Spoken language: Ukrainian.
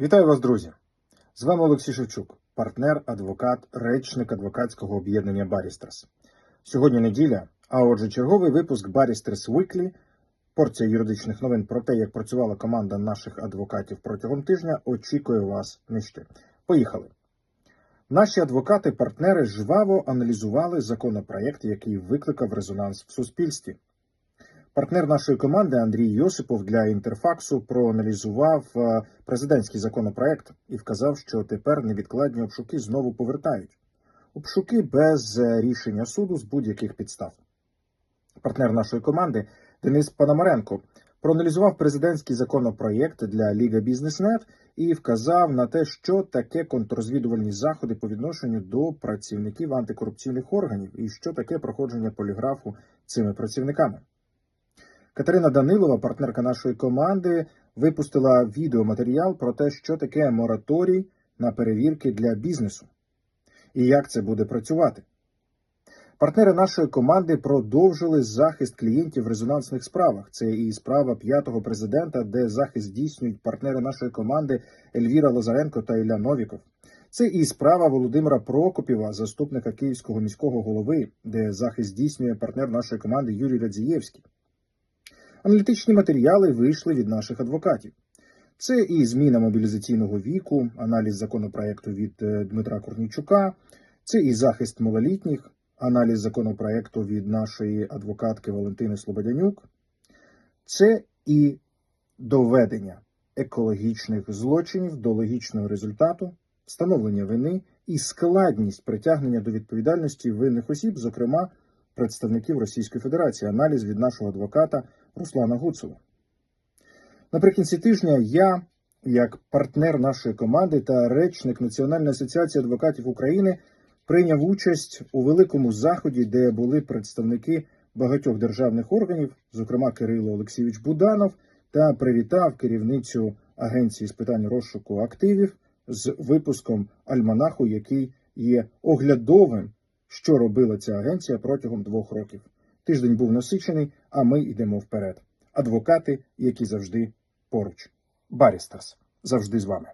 Вітаю вас, друзі! З вами Олексій Шевчук, партнер, адвокат, речник адвокатського об'єднання Барістерс. Сьогодні неділя, а отже, черговий випуск Барістерс Weekly, порція юридичних новин про те, як працювала команда наших адвокатів протягом тижня, очікує вас нижче. Поїхали! Наші адвокати-партнери жваво аналізували законопроект, який викликав резонанс в суспільстві. Партнер нашої команди Андрій Йосипов для інтерфаксу проаналізував е, президентський законопроект і вказав, що тепер невідкладні обшуки знову повертають. Обшуки без е, рішення суду з будь-яких підстав. Партнер нашої команди Денис Пономаренко проаналізував президентський законопроєкт для Ліга Бізнеснет і вказав на те, що таке контррозвідувальні заходи по відношенню до працівників антикорупційних органів і що таке проходження поліграфу цими працівниками. Катерина Данилова, партнерка нашої команди, випустила відеоматеріал про те, що таке мораторій на перевірки для бізнесу і як це буде працювати. Партнери нашої команди продовжили захист клієнтів в резонансних справах. Це і справа п'ятого президента, де захист здійснюють партнери нашої команди Ельвіра Лазаренко та Ілля Новіков. Це і справа Володимира Прокопєва, заступника київського міського голови, де захист здійснює партнер нашої команди Юрій Радзієвський. Аналітичні матеріали вийшли від наших адвокатів. Це і зміна мобілізаційного віку, аналіз законопроекту від е, Дмитра Корнійчука, це і захист малолітніх, аналіз законопроекту від нашої адвокатки Валентини Слободянюк, це і доведення екологічних злочинів до логічного результату, встановлення вини і складність притягнення до відповідальності винних осіб, зокрема представників Російської Федерації, аналіз від нашого адвоката Руслана Гуцова. Наприкінці тижня я, як партнер нашої команди та речник Національної асоціації адвокатів України, прийняв участь у великому заході, де були представники багатьох державних органів, зокрема Кирило Олексійович Буданов, та привітав керівницю Агенції з питань розшуку активів з випуском альманаху, який є оглядовим, що робила ця агенція протягом двох років. Тиждень був насичений, а ми йдемо вперед. Адвокати, які завжди поруч. Барістерс завжди з вами.